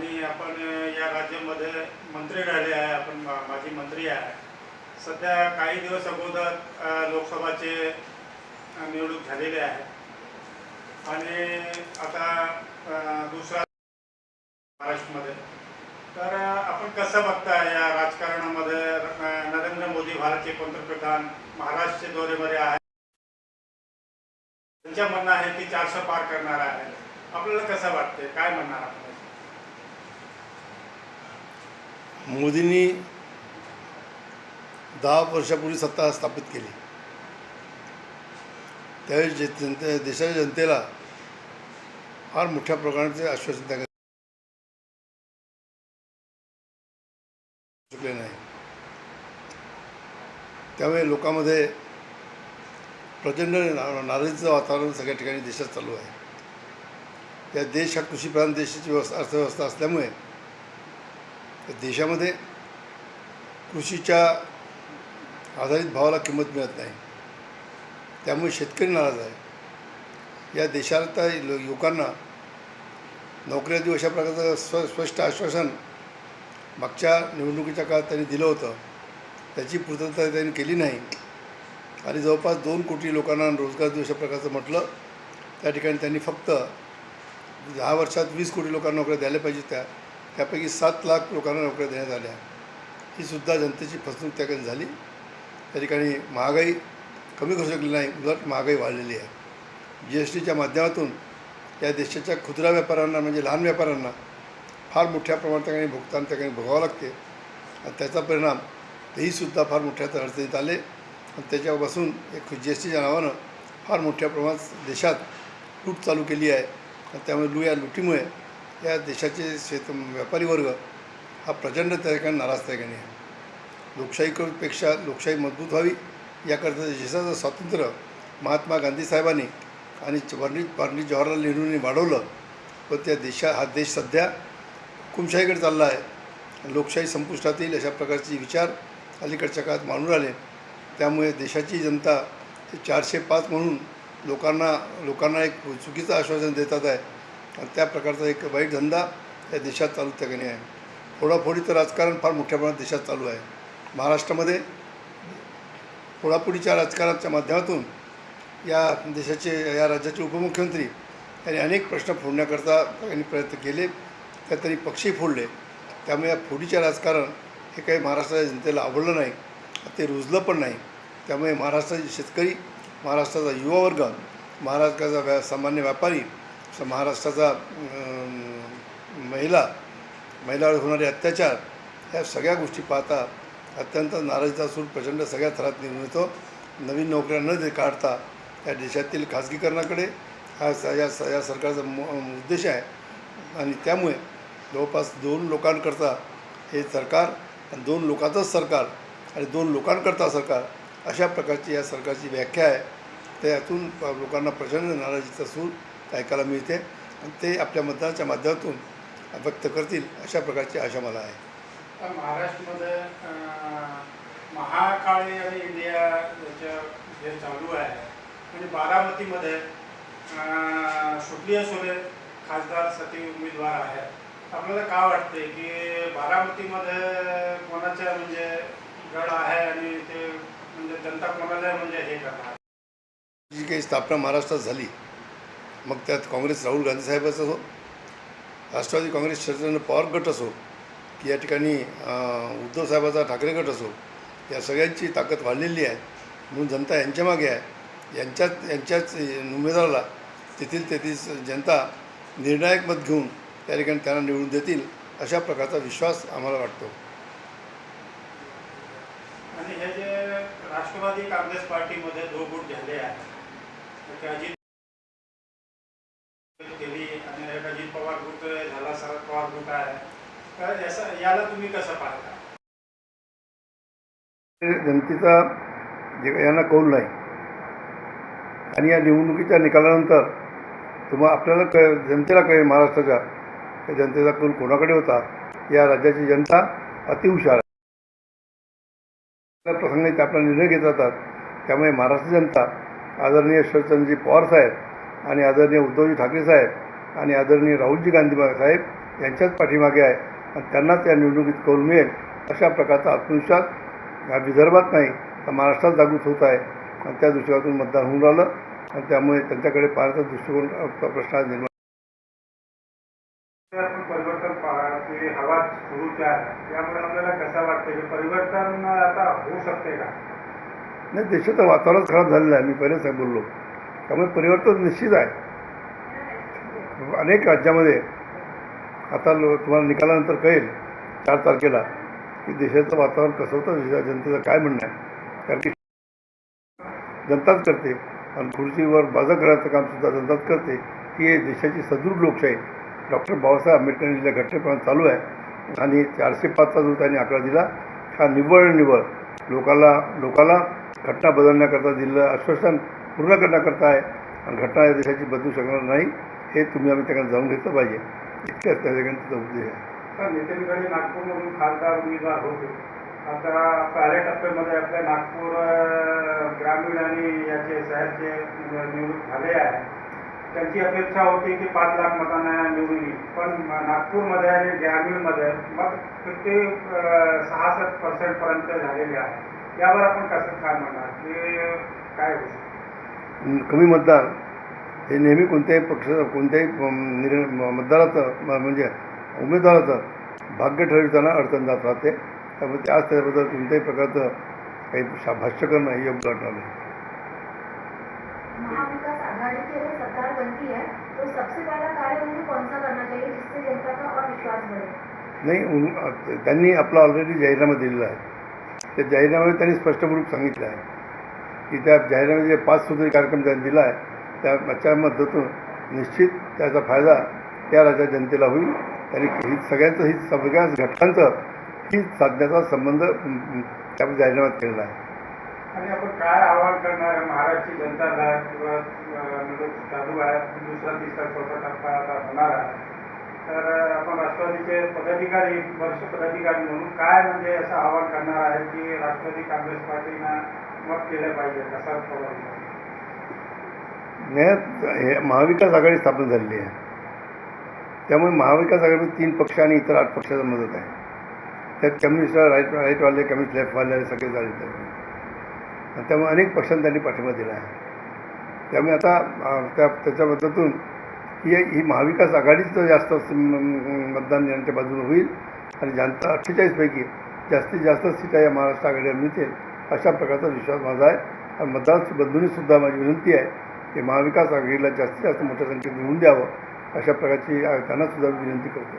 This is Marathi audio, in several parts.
आणि आपण या राज्यामध्ये मंत्री राहिले आहे आपण माझी माजी मंत्री आहे. सध्या काही दिवस अगोदर लोकसभाचे निवडणूक झालेले आहे. आणि आता दुसरा महाराष्ट्रामध्ये. तर आपण कसं बघता या राजकारणामध्ये नरेंद्र मोदी भारतचे पंतप्रधान महाराष्ट्रचे दौरेमध्ये आहे त्यांच्या म्हणणं आहे की चारशे पार करणार आहे. आपल्याला कसं वाटते काय म्हणणार आपण मोदींनी दहा वर्षापूर्वी सत्ता स्थापित केली. त्यावेळी जे जनते देशाच्या जनतेला फार मोठ्या प्रकारचे आश्वासन त्या शकले नाही. त्यामुळे लोकांमध्ये प्रचंड नाराजीचं वातावरण सगळ्या ठिकाणी देशात चालू आहे. त्या देश हा कृषीप्रधान देशाची व्यवस्था अर्थव्यवस्था असल्यामुळे देशामध्ये कृषीच्या आधारित भावाला किंमत मिळत नाही. त्यामुळे शेतकरी नाराज आहे. या देशात लो- युवकांना नोकऱ्या देऊ अशा प्रकारचं स्व स्पष्ट आश्वासन मागच्या निवडणुकीच्या काळात त्यांनी दिलं होतं. त्याची पूर्तता त्यांनी केली नाही. आणि जवळपास दोन कोटी लोकांना रोजगार देऊ अशा प्रकारचं म्हटलं त्या ठिकाणी त्यांनी फक्त दहा वर्षात वीस कोटी लोकांना नोकऱ्या द्यायला पाहिजे त्या त्यापैकी सात लाख लोकांना नोकऱ्या देण्यात आल्या. ही सुद्धा जनतेची फसवणूक त्या झाली. त्या ठिकाणी महागाई कमी करू शकली नाही उलट महागाई वाढलेली आहे. जी एस टीच्या माध्यमातून या देशाच्या खुदरा व्यापाऱ्यांना म्हणजे लहान व्यापाऱ्यांना फार मोठ्या प्रमाणात त्या ठिकाणी भुगतान त्या ठिकाणी भोगावं लागते. आणि त्याचा परिणाम तेहीसुद्धा फार मोठ्या अडचणीत आले. आणि त्याच्यापासून एक जी एस टीच्या नावानं फार मोठ्या प्रमाणात देशात लूट चालू केली आहे. आणि त्यामुळे लू या लुटीमुळे या देशाचे शेत व्यापारी वर्ग हा प्रचंड त्या ठिकाणी नाराज त्या ठिकाणी आहे. लोकशाहीपेक्षा लोकशाही मजबूत व्हावी याकरता देशाचं स्वातंत्र्य महात्मा गांधी साहेबांनी आणि पंडित पंडित जवाहरलाल नेहरूंनी वाढवलं पण त्या देशा हा देश सध्या हुकुमशाहीकडे चालला आहे. लोकशाही संपुष्टात येईल अशा प्रकारचे विचार अलीकडच्या काळात मानून आले. त्यामुळे देशाची जनता चारशे पाच म्हणून लोकांना लोकांना एक चुकीचं आश्वासन देतात आहे. त्या प्रकारचा एक वाईट धंदा या देशात चालू त्या ठिकाणी आहे. फोडाफोडीचं राजकारण फार मोठ्या प्रमाणात देशात चालू आहे. महाराष्ट्रामध्ये फोडाफोडीच्या राजकारणाच्या माध्यमातून या देशाचे या राज्याचे उपमुख्यमंत्री यांनी अनेक प्रश्न फोडण्याकरता त्यांनी प्रयत्न केले त्या त्यांनी पक्षी फोडले. त्यामुळे या फोडीचे राजकारण हे काही महाराष्ट्राच्या जनतेला आवडलं नाही ते रुजलं पण नाही. त्यामुळे महाराष्ट्राचे शेतकरी महाराष्ट्राचा युवा वर्ग महाराष्ट्राचा व्या सामान्य व्यापारी तर महाराष्ट्राचा महिला महिलावर होणारे अत्याचार ह्या सगळ्या गोष्टी पाहता अत्यंत नाराजीचा सूर प्रचंड सगळ्या थरात निघून होतो नवीन नोकऱ्या न दे काढता या देशातील खाजगीकरणाकडे हा या स- या सरकारचा उद्देश आहे. आणि त्यामुळे जवळपास दोन लोकांकरता हे सरकार आणि दोन लोकांचंच सरकार आणि दोन लोकांकरता सरकार अशा प्रकारची या सरकारची व्याख्या आहे. त्यातून लोकांना प्रचंड नाराजीचा सूर ऐकायला मिळते आणि ते आपल्या मतदानाच्या माध्यमातून व्यक्त करतील अशा प्रकारची आशा मला आहे. महाराष्ट्रामध्ये महाकाळी आणि इंडिया याच्या जे चालू आहे आणि बारामतीमध्ये सुप्रिया खासदार सती उमेदवार आहे आपल्याला काय वाटते की बारामतीमध्ये कोणाच्या म्हणजे गड आहे आणि ते म्हणजे जनता कोणाला म्हणजे हे करणार? जी काही स्थापना महाराष्ट्रात झाली मग त्यात काँग्रेस राहुल गांधी साहेबाचं असो राष्ट्रवादी काँग्रेस शरद पवार गट असो की या ठिकाणी उद्धव साहेबाचा ठाकरे गट असो या सगळ्यांची ताकद वाढलेली आहे. म्हणून जनता यांच्या मागे आहे. यांच्यात यांच्याच उमेदवाराला तेथील तेथील जनता निर्णायक मत घेऊन त्या ठिकाणी त्यांना निवडून देतील अशा प्रकारचा विश्वास आम्हाला वाटतो. आणि हे जे राष्ट्रवादी काँग्रेस पार्टीमध्ये दो गुट झाले आहेत केली आणि अजित पवार झाला शरद पवार आहे. तर याचा याला तुम्ही कसं पाहता? जनतेचा जे यांना कौल नाही. आणि या निवडणुकीच्या निकालानंतर तुम्हा आपल्याला कळ जनतेला कळेल महाराष्ट्राच्या त्या जनतेचा कौल कोणाकडे होता? या राज्याची जनता अतिहुशार आहे. त्या ते आपला निर्णय घेत जातात त्यामुळे महाराष्ट्र जनता आदरणीय शरदचंद्रजी पवार साहेब आणि आदरणीय उद्धवजी ठाकरे साहेब आणि आदरणीय राहुलजी गांधी साहेब यांच्याच पाठीमागे आहे. आणि त्यांनाच या निवडणुकीत कौल मिळेल. अशा प्रकारचा आत्मविश्वास हा विदर्भात नाही तर महाराष्ट्रात जागृत होत आहे. आणि त्या दृष्टिकोनातून मतदान होऊन राहिलं. आणि त्यामुळे त्यांच्याकडे पाहण्याचा दृष्टिकोन प्रश्न निर्माण परिवर्तन पाहते हवा सुरूच आहे त्यामुळे आपल्याला कसं वाटतं की परिवर्तन आता होऊ शकते का? नाही देशाचं वातावरण खराब झालेलं आहे. मी पहिलेच बोललो. त्यामुळे परिवर्तन निश्चित आहे. अनेक राज्यामध्ये आता लो तुम्हाला निकालानंतर कळेल चार तारखेला की देशाचं वातावरण कसं होतं देशाच्या जनतेचं काय म्हणणं आहे. कारण की जनताच करते आणि खुर्चीवर बाजा करायचं कामसुद्धा जनताच करते. ही देशाची सदृढ लोकशाही. डॉक्टर बाबासाहेब आंबेडकरांनी दिलेल्या घटनेप्रमाणे चालू आहे. आणि चारशे पाचचा जो त्यांनी आकडा दिला हा निव्वळ निवळ निव्वळ लोकाला लोकाला घटना बदलण्याकरता दिलेलं आश्वासन पूर्ण करण्याकरता आहे. आणि घटना या देशाची बदलू शकणार नाही हे तुम्ही आम्ही त्याकडे जाऊन घेतलं पाहिजे. इतक्याच त्या ठिकाणी तिचा उद्देश आहे. नितीन नागपूरमधून खासदार उमेदवार होते. आता पहिल्या टप्प्यामध्ये आपल्या नागपूर ग्रामीण आणि याचे शहरचे निवडणूक झाले आहे. त्यांची अपेक्षा होती की पाच लाख मतांना निवडून येईल. पण नागपूरमध्ये आणि ग्रामीणमध्ये मग किती अं, सहासष्ट पर्सेंटपर्यंत झालेले आहे. यावर आपण कसं काय म्हणणार की काय कमी मतदान हे नेहमी कोणत्याही पक्ष कोणत्याही निर्णय म- मतदाराचं म- म्हणजे उमेदवाराचं भाग्य ठरविताना अडचण जात राहते. त्यामुळे त्याच त्याबद्दल कोणत्याही प्रकारचं काही शा भाष्य करणं हे योग्य वाटणार नाही. महाविकास आघाड़ी की अगर सरकार बनती है तो सबसे पहला कार्य उन्हें कौन सा करना चाहिए जिससे जनता का और विश्वास बढ़े नाही त्यांनी आपला ऑलरेडी जाहीरनामा दिलेला आहे. त्या जाहीरनाम्यामध्ये त्यांनी स्पष्टपूर्वक सांगितलं आहे. की त्या जाहीरनाम्यात जे पाच सूत्री कार्यक्रम त्यांनी दिला आहे त्या त्याच्या मदतून निश्चित त्याचा फायदा त्या राज्याच्या जनतेला होईल. आणि हित सगळ्यांचं ही सगळ्याच घटकांचं ही साधण्याचा संबंध त्या जाहीरनाम्यात केलेला आहे. आणि आपण काय आवाहन करणार आहे? महाराष्ट्राची जनताला किंवा चालू आहे. दुसरा तिसरा चौथा टप्पा आता होणार आहे. तर आपण राष्ट्रवादीचे पदाधिकारी वरिष्ठ पदाधिकारी म्हणून काय म्हणजे असं आवाहन करणार आहे की राष्ट्रवादी काँग्रेस पार्टीनं मत केलं पाहिजे कसा पवार हे महाविकास आघाडी स्थापन झालेली आहे. त्यामुळे महाविकास आघाडीमध्ये तीन पक्ष आणि इतर आठ पक्षाचा मदत आहे. त्यात कम्युनिस्ट राईट राईटवाले कम्युनिस्ट लेफ्टवाले सगळे झाले. त्यामुळे अनेक पक्षांनी त्यांनी पाठिंबा दिला आहे. त्यामुळे आता त्या त्याच्या मदतून ही ही महाविकास आघाडीचं जास्त मतदान यांच्या बाजूने होईल आणि जनता अठ्ठेचाळीसपैकी जास्तीत जास्त सीटा या महाराष्ट्र आघाडीवर मिळतील अशा प्रकारचा विश्वास माझा आहे. आणि मतदार बंधूंनीसुद्धा माझी विनंती आहे की महाविकास आघाडीला जास्तीत जास्त मोठ्या संख्येत मिळून द्यावं अशा प्रकारची त्यांनासुद्धा त्यांनासुद्धा विनंती करतो.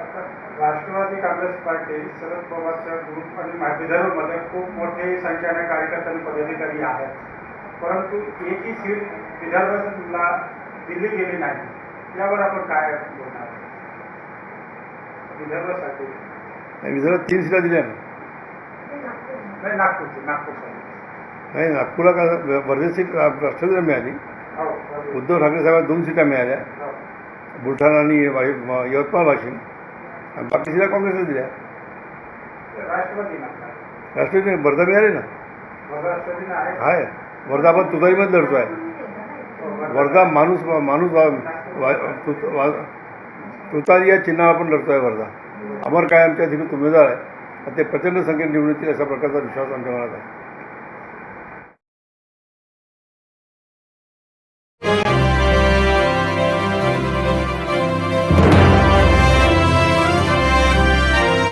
आता राष्ट्रवादी काँग्रेस पार्टी शरद पवारच्या ग्रुप आणि विदर्भमध्ये खूप मोठे संख्येने कार्यकर्त्यांनी पदाधिकारी आहेत. परंतु एकही सीट विदर्भला दिली गेली नाही. यावर आपण काय बोलणार? विदर्भासाठी. नाही विदर्भात तीन सीटा दिल्या। नाही नागपूरची नागपूरसाठी नाही नागपूरला का वर्धे सीट राष्ट्रवादीला मिळाली. हो. उद्धव ठाकरे साहेबांना दोन सीटा मिळाल्या. हो. बुलढाणा आणि यवतमाळ वाशिम. आणि बाकी सीटा काँग्रेसला दिल्या. राष्ट्रवादी वर्धा मिळाली ना. आहे. वर्धा आपण तुतारीमध्ये लढतो आहे वर्धा माणूस माणूस वा- वा- तुत- वा- तुतारी या चिन्हावर आपण लढतो आहे वर्धा. अमर काय आमच्या अधिकृत उमेदवार आहे. आणि ते प्रचंड संख्येने निवडून येतील अशा प्रकारचा विश्वास आमच्या मनात आहे.